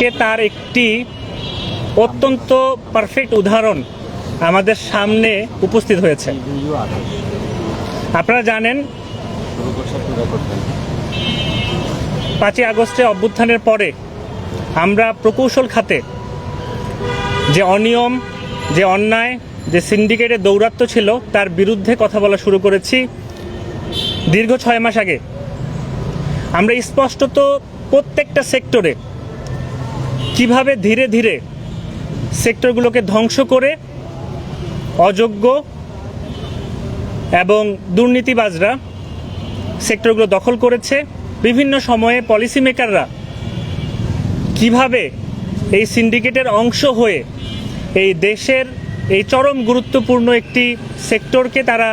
আজকে তার একটি অত্যন্ত পারফেক্ট উদাহরণ আমাদের সামনে উপস্থিত হয়েছে। আপনারা জানেন, পাঁচই আগস্টে অভ্যুত্থানের পরে আমরা প্রকৌশল খাতে যে অনিয়ম, যে অন্যায়, যে সিন্ডিকেটের দৌরাত্ম্য ছিল, তার বিরুদ্ধে কথা বলা শুরু করেছি দীর্ঘ ছয় মাস আগে। আমরা স্পষ্টত প্রত্যেকটা সেক্টরে কীভাবে ধীরে ধীরে সেক্টরগুলোকে ধ্বংস করে অযোগ্য এবং দুর্নীতিবাজরা সেক্টরগুলো দখল করেছে? বিভিন্ন সময়ে পলিসি মেকাররা কীভাবে এই সিন্ডিকেটের অংশ হয়ে এই দেশের এই চরম গুরুত্বপূর্ণ একটি সেক্টরকে তারা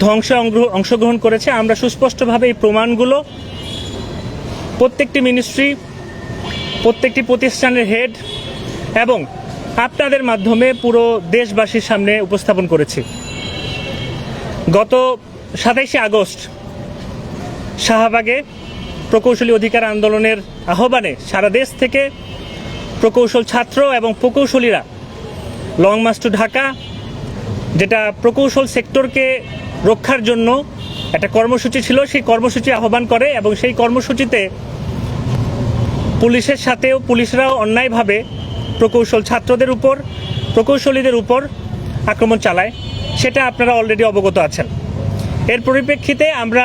ধ্বংসে অংশগ্রহণ করেছে? আমরা সুস্পষ্টভাবে এই প্রমাণগুলো প্রত্যেকটি মিনিস্ট্রি প্রত্যেকটি প্রতিষ্ঠানের হেড এবং আপনাদের মাধ্যমে পুরো দেশবাসীর সামনে উপস্থাপন করেছি। গত সাতাইশে আগস্ট শাহবাগে প্রকৌশলী অধিকার আন্দোলনের আহ্বানে সারা দেশ থেকে প্রকৌশল ছাত্র এবং প্রকৌশলীরা লং মার্চ টু ঢাকা যেটা প্রকৌশল সেক্টরকে রক্ষার জন্য একটা কর্মসূচি ছিল, সেই কর্মসূচি আহ্বান করে এবং সেই কর্মসূচিতে পুলিশের সাথেও পুলিশরাও অন্যায়ভাবে প্রকৌশল ছাত্রদের উপর, প্রকৌশলীদের উপর আক্রমণ চালায়, সেটা আপনারা অলরেডি অবগত আছেন। এর পরিপ্রেক্ষিতে আমরা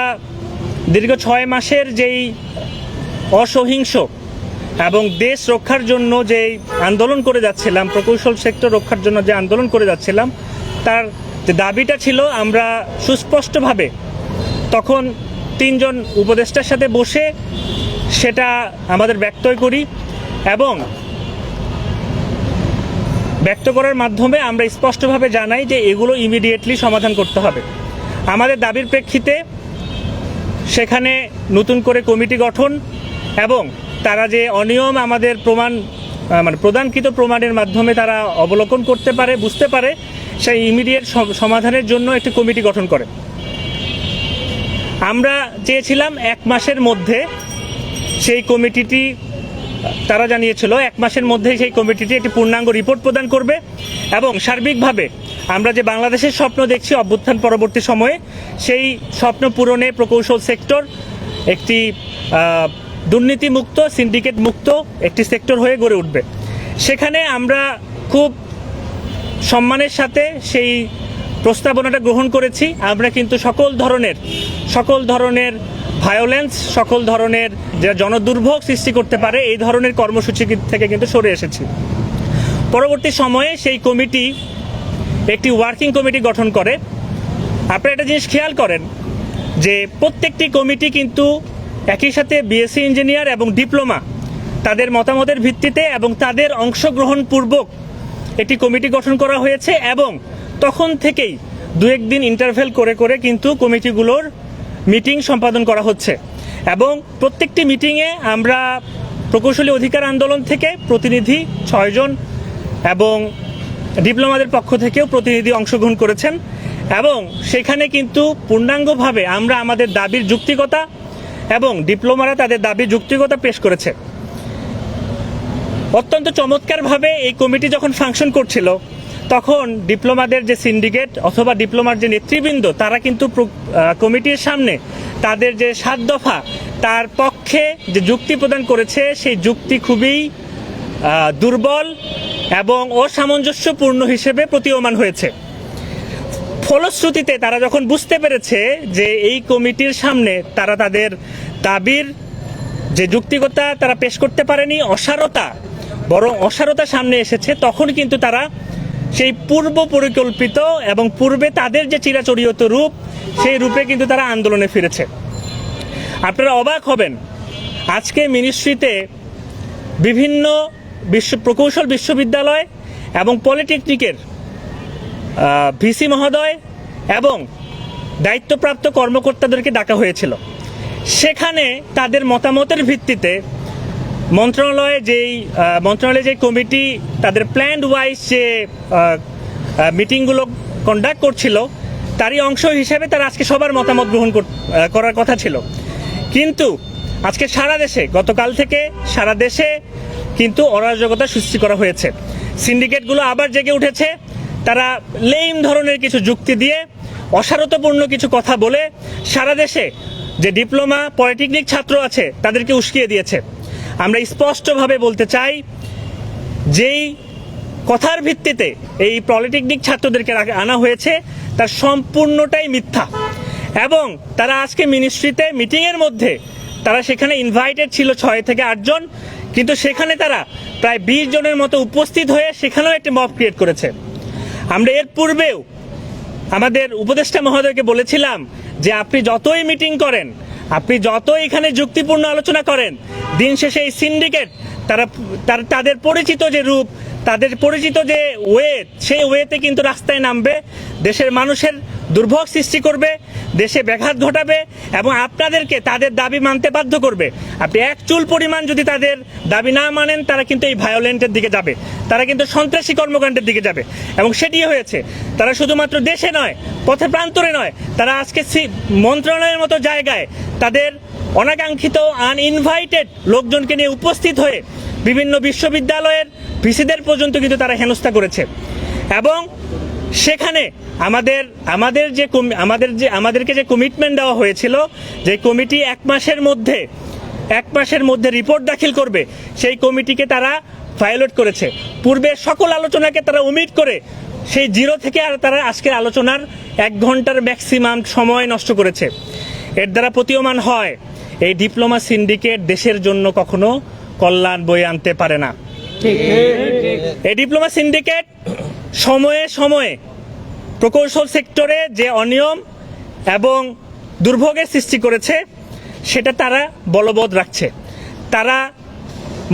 দীর্ঘ ছয় মাসের যেই অসহিংস এবং দেশ রক্ষার জন্য যে আন্দোলন করে যাচ্ছিলাম, প্রকৌশল সেক্টর রক্ষার জন্য যে আন্দোলন করে যাচ্ছিলাম, তার যে দাবিটা ছিল, আমরা সুস্পষ্টভাবে তখন তিনজন উপদেষ্টার সাথে বসে সেটা আমাদের ব্যক্ত করি এবং ব্যক্ত করার মাধ্যমে আমরা স্পষ্টভাবে জানাই যে এগুলো ইমিডিয়েটলি সমাধান করতে হবে। আমাদের দাবির প্রেক্ষিতে সেখানে নতুন করে কমিটি গঠন এবং তারা যে অনিয়ম আমাদের প্রমাণ মানে প্রদানকৃত প্রমাণের মাধ্যমে তারা অবলোকন করতে পারে, বুঝতে পারে, সেই ইমিডিয়েট সমাধানের জন্য একটি কমিটি গঠন করে। আমরা চেয়েছিলাম এক মাসের মধ্যে সেই কমিটিটি, তারা জানিয়েছিল, এক মাসের মধ্যেই সেই কমিটিটি একটি পূর্ণাঙ্গ রিপোর্ট প্রদান করবে এবং সার্বিকভাবে আমরা যে বাংলাদেশের স্বপ্ন দেখছি অভ্যুত্থান পরবর্তী সময়ে, সেই স্বপ্ন পূরণে প্রকৌশল সেক্টর একটি দুর্নীতিমুক্ত সিন্ডিকেট মুক্ত একটি সেক্টর হয়ে গড়ে উঠবে। সেখানে আমরা খুব সম্মানের সাথে সেই প্রস্তাবনাটা গ্রহণ করেছি। আমরা কিন্তু সকল ধরনের সকল ধরনের ভায়োলেন্স সকল ধরনের যা জনদুর্ভোগ সৃষ্টি করতে পারে, এই ধরনের কর্মসূচি থেকে কিন্তু সরে এসেছি। পরবর্তী সময়ে সেই কমিটি একটি ওয়ার্কিং কমিটি গঠন করে। আপনারা একটা জিনিস খেয়াল করেন যে প্রত্যেকটি কমিটি কিন্তু একই সাথে বিএসসি ইঞ্জিনিয়ার এবং ডিপ্লোমা তাদের মতামতের ভিত্তিতে এবং তাদের অংশগ্রহণ পূর্বক একটি কমিটি গঠন করা হয়েছে এবং তখন থেকেই দু একদিন ইন্টারভেল করে করে কিন্তু কমিটিগুলোর মিটিং সম্পাদন করা হচ্ছে। এবং প্রত্যেকটি মিটিংয়ে আমরা প্রকৌশলী অধিকার আন্দোলন থেকে প্রতিনিধি ছয়জন এবং ডিপ্লোমাদের পক্ষ থেকেও প্রতিনিধি অংশগ্রহণ করেছেন। এবং সেখানে কিন্তু পূর্ণাঙ্গভাবে আমরা আমাদের দাবির যুক্তিকতা এবং ডিপ্লোমারা তাদের দাবির যুক্তিকতা পেশ করেছে। অত্যন্ত চমৎকারভাবে এই কমিটি যখন ফাংশন করছিল তখন ডিপ্লোমাদের যে সিন্ডিকেট অথবা ডিপ্লোমার যে নেতৃবৃন্দ, তারা কিন্তু কমিটির সামনে তাদের যে সাত দফা, তার পক্ষে যে যুক্তি প্রদান করেছে, সেই যুক্তি খুবই দুর্বল এবং অসামঞ্জস্যপূর্ণ হিসেবে প্রতীয়মান হয়েছে। ফলশ্রুতিতে তারা যখন বুঝতে পেরেছে যে এই কমিটির সামনে তারা তাদের দাবির যে যুক্তিকতা তারা পেশ করতে পারেনি, অসারতা, বরং অসারতা সামনে এসেছে, তখন কিন্তু তারা সেই পূর্ব পরিকল্পিত এবং পূর্বে তাদের যে চিরাচরিত রূপ, সেই রূপে কিন্তু তারা আন্দোলনে ফিরেছে। আপনারা অবাক হবেন, আজকে মিনিস্ট্রিতে বিভিন্ন বিশ্ব, প্রকৌশল বিশ্ববিদ্যালয় এবং পলিটেকনিকের ভিসি মহোদয় এবং দায়িত্বপ্রাপ্ত কর্মকর্তাদেরকে ডাকা হয়েছিল। সেখানে তাদের মতামতের ভিত্তিতে মন্ত্রণালয়ে যেই মন্ত্রণালয়ে যে কমিটি, তাদের প্ল্যান্ড ওয়াইজ যে মিটিংগুলো কন্ডাক্ট করছিল, তারই অংশ হিসেবে তারা আজকে সবার মতামত গ্রহণ করার কথা ছিল। কিন্তু আজকে সারা দেশে, গতকাল থেকে সারা দেশে কিন্তু অরাজকতা সৃষ্টি করা হয়েছে। সিন্ডিকেটগুলো আবার জেগে উঠেছে। তারা লেইম ধরনের কিছু যুক্তি দিয়ে অসারতপূর্ণ কিছু কথা বলে সারা দেশে যে ডিপ্লোমা পলিটেকনিক ছাত্র আছে, তাদেরকে উস্কিয়ে দিয়েছে। আমরা স্পষ্টভাবে বলতে চাই, যেই কথার ভিত্তিতে এই পলিটেকনিক ছাত্রদেরকে আনা হয়েছে, তার সম্পূর্ণটাই মিথ্যা। এবং তারা আজকে মিনিস্ট্রিতে মিটিংয়ের মধ্যে তারা সেখানে ইনভাইটেড ছিল ছয় থেকে আটজন কিন্তু সেখানে তারা প্রায় বিশ জনের মতো উপস্থিত হয়ে সেখানেও একটি মব ক্রিয়েট করেছে। আমরা এর পূর্বেও আমাদের উপদেষ্টা মহোদয়কে বলেছিলাম যে, আপনি যতই মিটিং করেন আপনি যত এখানে যুক্তিপূর্ণ আলোচনা করেন, দিন শেষে এই সিন্ডিকেট তারা তাদের পরিচিত যে রূপ তাদের পরিচিত যে ওয়ে, সেই ওয়েতে কিন্তু রাস্তায় নামবে, দেশের মানুষের দুর্ভোগ সৃষ্টি করবে, দেশে ব্যাঘাত ঘটাবে এবং আপনাদেরকে তাদের দাবি মানতে বাধ্য করবে। আপনি এক চুল পরিমাণ যদি তাদের দাবি না মানেন, তারা কিন্তু এই ভায়োলেন্টের দিকে যাবে। তারা কিন্তু সন্ত্রাসী কর্মকাণ্ডের দিকে যাবে। এবং সেটি হয়েছে, তারা শুধুমাত্র দেশে নয়, পথে প্রান্তরে নয়, তারা আজকে মন্ত্রণালয়ের মতো জায়গায় তাদের অনাকাঙ্ক্ষিত আনইনভাইটেড লোকজনকে নিয়ে উপস্থিত হয়ে বিভিন্ন বিশ্ববিদ্যালয়ের ভিসিদের পর্যন্ত কিন্তু তারা হেনস্থা করেছে। এবং সেখানে আমাদের আমাদের যে আমাদের যে, আমাদেরকে যে কমিটমেন্ট দেওয়া হয়েছিল, যে কমিটি এক মাসের মধ্যে, এক মাসের মধ্যে রিপোর্ট দাখিল করবে, সেই কমিটিকে তারা ভায়োলেট করেছে। পূর্বে সকল আলোচনাকে তারা ওমিট করে, সেই জিরো থেকে আর তারা আজকের আলোচনার এক ঘণ্টার ম্যাক্সিমাম সময় নষ্ট করেছে। এর দ্বারা প্রতীয়মান হয়, এই ডিপ্লোমা সিন্ডিকেট দেশের জন্য কখনো কল্যাণ বয়ে আনতে পারে না। এই ডিপ্লোমা সিন্ডিকেট সময়ে সময়ে প্রকৌশল সেক্টরে যে অনিয়ম এবং দুর্ভোগের সৃষ্টি করেছে সেটা তারা বলবৎ রাখছে। তারা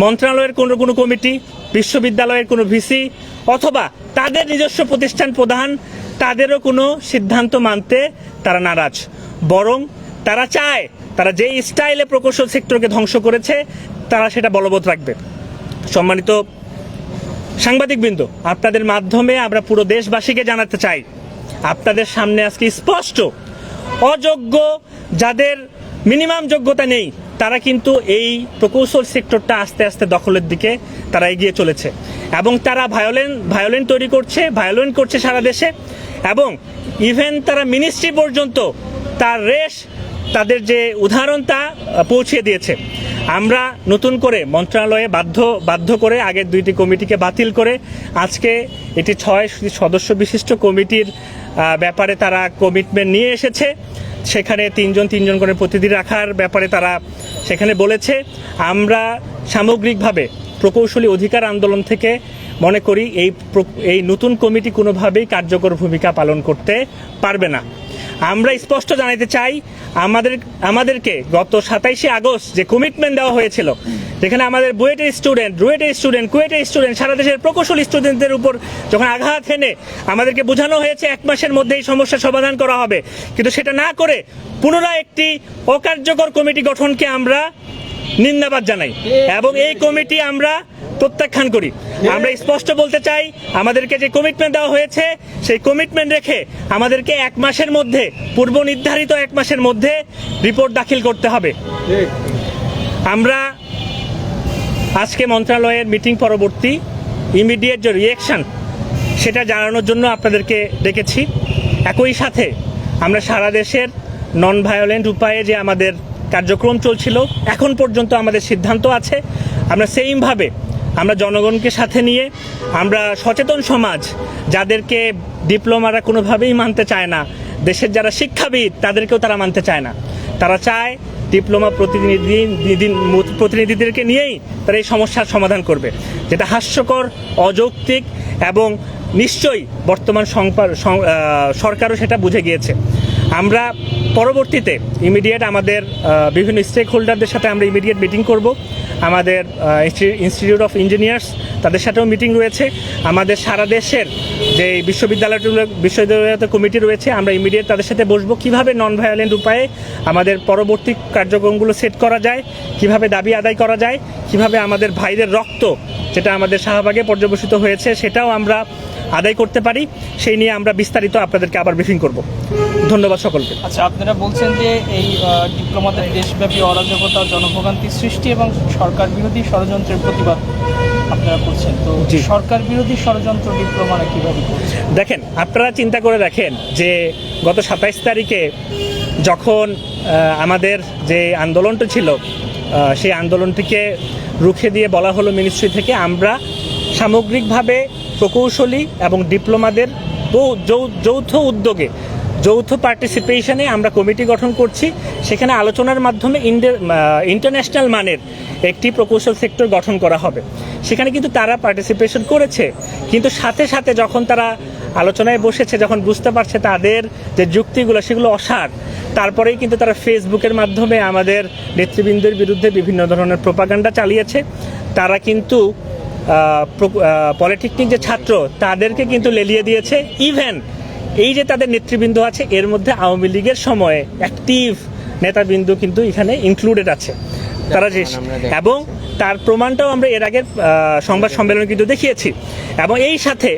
মন্ত্রণালয়ের কোনো কোনো কমিটি বিশ্ববিদ্যালয়ের কোনো ভিসি অথবা তাদের নিজস্ব প্রতিষ্ঠান প্রধান তাদেরও কোনো সিদ্ধান্ত মানতে তারা নারাজ। বরং তারা চায় তারা যে স্টাইলে প্রকৌশল সেক্টরকে ধ্বংস করেছে তারা সেটা বলবৎ রাখবে। সম্মানিত সাংবাদিকবৃন্দ, আপনাদের মাধ্যমে আমরা পুরো দেশবাসীকে জানাতে চাই, আপনাদের সামনে আজকে স্পষ্ট, অযোগ্য, যাদের মিনিমাম যোগ্যতা নেই, তারা কিন্তু এই প্রকৌশল সেক্টরটা আস্তে আস্তে দখলের দিকে তারা এগিয়ে চলেছে। এবং তারা ভায়োলেন্ট ভায়োলেন্ট তৈরি করছে ভায়োলেন্ট করছে সারা দেশে, এবং ইভেন তারা মিনিস্ট্রি পর্যন্ত তার রেশ, তাদের যে উদাহরণ তা পৌঁছে দিয়েছে। আমরা নতুন করে মন্ত্রণালয়ে বাধ্য বাধ্য করে আগের দুইটি কমিটিকে বাতিল করে আজকে এটি ছয় সদস্য বিশিষ্ট কমিটির ব্যাপারে তারা কমিটমেন্ট নিয়ে এসেছে। সেখানে তিনজন তিনজন করে প্রতিনিধি রাখার ব্যাপারে তারা সেখানে বলেছে। আমরা সামগ্রিকভাবে প্রকৌশলী অধিকার আন্দোলন থেকে মনে করি এই এই নতুন কমিটি কোনোভাবেই কার্যকর ভূমিকা পালন করতে পারবে না। আমরা স্পষ্ট জানাতে চাই, আমাদের, আমাদেরকে গত সাতাইশে আগস্ট যে কমিটমেন্ট দেওয়া হয়েছিল, যেখানে আমাদের বুয়েটের স্টুডেন্ট রুয়েটের স্টুডেন্ট কুয়েটের স্টুডেন্ট সারা দেশের প্রকৌশল স্টুডেন্টদের উপর যখন আঘাত হেনে আমাদেরকে বোঝানো হয়েছে, এক মাসের মধ্যে এই সমস্যার সমাধান করা হবে। কিন্তু সেটা না করে পুনরায় একটি অকার্যকর কমিটি গঠনকে আমরা নিন্দাবাদ জানাই। এবং এই কমিটি আমরা প্রত্যাখ্যান করি। আমরা স্পষ্ট বলতে চাই, আমাদেরকে যে কমিটমেন্ট দেওয়া হয়েছে, সেই কমিটমেন্ট রেখে আমাদেরকে এক মাসের মধ্যে, পূর্ব নির্ধারিত এক মাসের মধ্যে রিপোর্ট দাখিল করতে হবে। আমরা আজকে মন্ত্রণালয়ের মিটিং পরবর্তী ইমিডিয়েট যে রিয়েকশন সেটা জানানোর জন্য আপনাদেরকে ডেকেছি। একই সাথে আমরা সারা দেশের নন ভায়োলেন্ট উপায়ে যে আমাদের কার্যক্রম চলছিল। এখন পর্যন্ত আমাদের সিদ্ধান্ত আছে। আমরা সেইমভাবে আমরা জনগণকে সাথে নিয়ে আমরা সচেতন সমাজ, যাদেরকে ডিপ্লোমারা কোনোভাবেই মানতে চায় না, দেশের যারা শিক্ষাবিদ, তাদেরকেও তারা মানতে চায় না। তারা চায় ডিপ্লোমা প্রতিনিধি, নিধি- প্রতিনিধিদেরকে নিয়েই তারা এই সমস্যার সমাধান করবে। যেটা হাস্যকর, অযৌক্তিক এবং নিশ্চয়ই বর্তমান সরকারও সেটা বুঝে গিয়েছে। আমরা পরবর্তীতে ইমিডিয়েট আমাদের বিভিন্ন স্টেক হোল্ডারদের সাথে আমরা ইমিডিয়েট মিটিং করব। আমাদের ইনস্টিটিউট অফ ইঞ্জিনিয়ার্স, তাদের সাথেও মিটিং রয়েছে। আমাদের সারা দেশের যে বিশ্ববিদ্যালয়গুলো বিশ্ববিদ্যালয়তে কমিটি রয়েছে, আমরা ইমিডিয়েট তাদের সাথে বসবো। কীভাবে নন ভায়োলেন্ট উপায়ে আমাদের পরবর্তী কার্যক্রমগুলো সেট করা যায়, কীভাবে দাবি আদায় করা যায়, কীভাবে আমাদের ভাইদের রক্ত, যেটা আমাদের শাহবাগে পর্যবেসিত হয়েছে, সেটাও আমরা আদায় করতে পারি। সেই নিয়ে আমরা বিস্তারিত আপনাদেরকে আবার ব্রিফিং করব। ধন্যবাদ সকলকে। আচ্ছা আপনারা বলছেন যে এই ডিপ্লোমাদের দেশব্যাপী অরাজকতা, জনভোগান্তি সৃষ্টি এবং সরকার বিরোধী ষড়যন্ত্রের প্রতিবাদ আপনারা করছেন তো। সরকার বিরোধী ষড়যন্ত্র ডিপ্লোমারা কীভাবে করছে দেখেন আপনারা চিন্তা করে দেখেন যে গত সাতাইশ তারিখে যখন আমাদের যে আন্দোলনটা ছিল সেই আন্দোলনটিকে রুখে দিয়ে বলা হলো মিনিস্ট্রি থেকে আমরা সামগ্রিকভাবে প্রকৌশলী এবং ডিপ্লোমাদের যৌথ উদ্যোগে যৌথ পার্টিসিপেশনে আমরা কমিটি গঠন করছি। সেখানে আলোচনার মাধ্যমে ইন্টারন্যাশনাল মানের একটি প্রকৌশল সেক্টর গঠন করা হবে। সেখানে কিন্তু তারা পার্টিসিপেশন করেছে। কিন্তু সাথে সাথে যখন তারা আলোচনায় বসেছে, যখন বুঝতে পারছে তাদের যে যুক্তিগুলো, সেগুলো অসার, তারপরেই কিন্তু তারা ফেসবুকের মাধ্যমে আমাদের নেতৃবৃন্দের বিরুদ্ধে বিভিন্ন ধরনের প্রোপাগান্ডা চালিয়েছে। তারা কিন্তু পলিটেকনিক যে ছাত্র, তাদেরকে কিন্তু লেলিয়ে দিয়েছে। ইভেন এই যে তাদের নেতৃবৃন্দ আছে এর মধ্যে আওয়ামী লীগের সময়ে অ্যাক্টিভ নেতাবৃন্দ কিন্তু এখানে ইনক্লুডেড আছে। তারা যে এবং তার প্রমাণটাও আমরা এর আগের সংবাদ সম্মেলনে কিন্তু দেখিয়েছি। এবং এই সাথে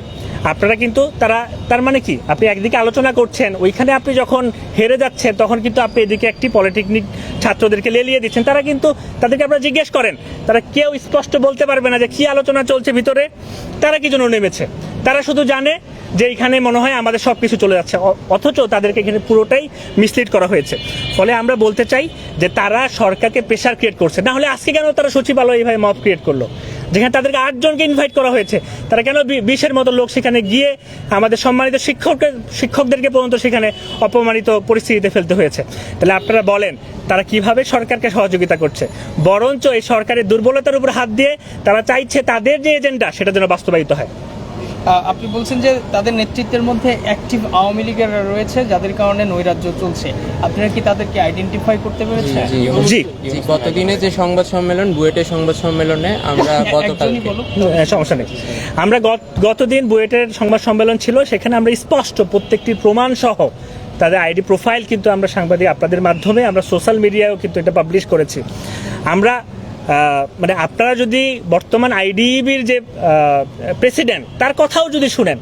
আপনারা কিন্তু তারা, তার মানে কি? আপনি একদিকে আলোচনা করছেন, ওইখানে আপনি যখন হেরে যাচ্ছেন, তখন কিন্তু আপনি এদিকে একটি পলিটেকনিক ছাত্রদেরকে লেলিয়ে দিচ্ছেন। তারা কিন্তু তাদেরকে আপনারা জিজ্ঞেস করেন, তারা কেউ স্পষ্ট বলতে পারবে না যে কি আলোচনা চলছে ভিতরে, তারা কি জন্য নেমেছে? তারা শুধু জানে যে এখানে মনে হয় আমাদের সব কিছু চলে যাচ্ছে অথচ তাদেরকে এখানে পুরোটাই মিসলিড করা হয়েছে। ফলে আমরা বলতে চাই যে তারা সরকারকে প্রেশার ক্রিয়েট করছে। না হলে আজকে কেন তারা সচিবালয় এইভাবে মব ক্রিয়েট করল? যেখানে তাদেরকে আটজনকে ইনভাইট করা হয়েছে। তারা কেন বিশের মতো লোক সেখানে গিয়ে আমাদের সম্মানিত শিক্ষককে শিক্ষকদেরকে পর্যন্ত সেখানে অপমানিত পরিস্থিতিতে ফেলতে হয়েছে? তাহলে আপনারা বলেন, তারা কীভাবে সরকারকে সহযোগিতা করছে? বরঞ্চ এই সরকারের দুর্বলতার উপর হাত দিয়ে তারা চাইছে তাদের যে এজেন্ডা সেটা যেন বাস্তবায়িত হয়। আপনি বলছেন যে তাদের নেতৃত্বের মধ্যে অ্যাক্টিভ আওয়ামী লীগের রয়েছে যাদের কারণে নৈরাজ্য চলছে। আপনারা কি তাদেরকে আইডেন্টিফাই করতে পেরেছেন? জি গতদিনে যে সংবাদ সম্মেলন বুয়েটের সংবাদ সম্মেলনে আমরা গতকাল একজনই বলুক। হ্যাঁ, সমস্যা নেই। আমরা গত- গতদিন বুয়েটের সংবাদ সম্মেলন ছিল সেখানে আমরা স্পষ্ট প্রত্যেকটি প্রমাণ সহ তাদের আইডি প্রোফাইল কিন্তু আমরা সাংবাদিক আপনাদের মাধ্যমে আমরা সোশ্যাল মিডিয়ায়ও কিন্তু এটা পাবলিশ করেছি। আমরা মানে আপনারা যদি বর্তমান আইডিবির যে প্রেসিডেন্ট তার কথাও যদি শুনেন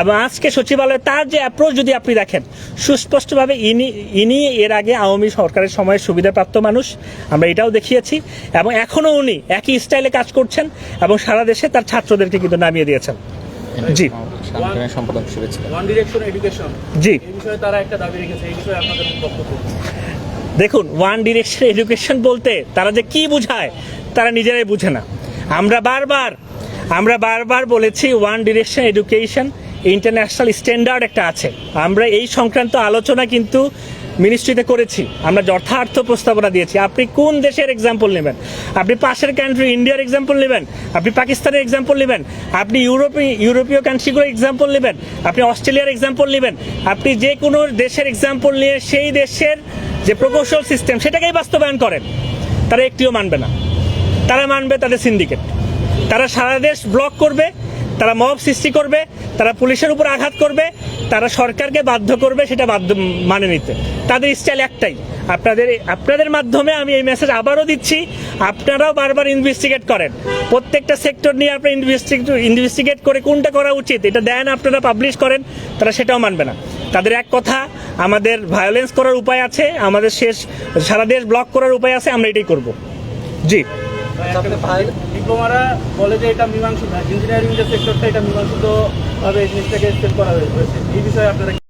এবং আজকে সচিবালয়ে তার যে অ্যাপ্রোচ যদি আপনি দেখেন সুস্পষ্টভাবে ইনি ইনি এর আগে আওয়ামী সরকারের সময় সুবিধাপ্রাপ্ত মানুষ আমরা এটাও দেখিয়েছি এবং এখনও উনি একই স্টাইলে কাজ করছেন এবং সারা দেশে তার ছাত্রদেরকে কিন্তু নামিয়ে দিয়েছেন। জি। সম্পাদক হিসেবে ছিলেন। ওয়ান ডিরেকশন এডুকেশন জি। তারা একটা দাবি রেখেছে এই বিষয়ে আপনাদের বক্তব্য দেখুন ওয়ান ডিরেকশন এডুকেশন বলতে তারা যে কি বোঝায়, তারা নিজেরাই বুঝে না। আমরা বারবার আমরা বারবার বলেছি one direction education international standard একটা আছে। আমরা এই সংক্রান্ত আলোচনা কিন্তু মিনিস্ট্রিতে করেছি। আমরা যথার্থ প্রস্তাবনা দিয়েছি। আপনি কোন দেশের এক্সাম্পল নেবেন? আপনি পাশের কান্ট্রি ইন্ডিয়ার এক্সাম্পল নেবেন? আপনি পাকিস্তানের এক্সাম্পল নেবেন? আপনি ইউরোপীয় ইউরোপীয় কান্ট্রিগুলোর এক্সাম্পল নেবেন? আপনি অস্ট্রেলিয়ার এক্সাম্পল নেবেন? আপনি যে কোনো দেশের এক্সাম্পল নিয়ে সেই দেশের যে প্রকৌশল সিস্টেম সেটাকেই বাস্তবায়ন করেন। তারা একটিও মানবে না। তারা মানবে তাদের সিন্ডিকেট তারা সারা দেশ ব্লক করবে, তারা মব সৃষ্টি করবে, তারা পুলিশের উপর আঘাত করবে, তারা সরকারকে বাধ্য করবে সেটা বাধ্য মানে নিতে। তাদের স্টাইল একটাই। আপনাদের আপনাদের মাধ্যমে আমি এই মেসেজ আবারও দিচ্ছি, আপনারাও বারবার ইনভেস্টিগেট করেন। প্রত্যেকটা সেক্টর নিয়ে আপনারা ইনভেস্টিগেট করে কোনটা করা উচিত, এটা দেন, আপনারা পাবলিশ করেন, তারা সেটাও মানবে না। তাদের এক কথা, আমাদের ভায়োলেন্স করার উপায় আছে, আমাদের শেষ, সারা দেশ ব্লক করার উপায় আছে, আমরা এটাই করব। জি। ডিপ্লোমারা বলে যে এটা মীমাংসিত ইঞ্জিনিয়ারিং যে সেক্টরটা এটা মীমাংসিত ভাবে জিনিসটাকে স্টেপ করা হয়েছে। এই বিষয়ে আপনারা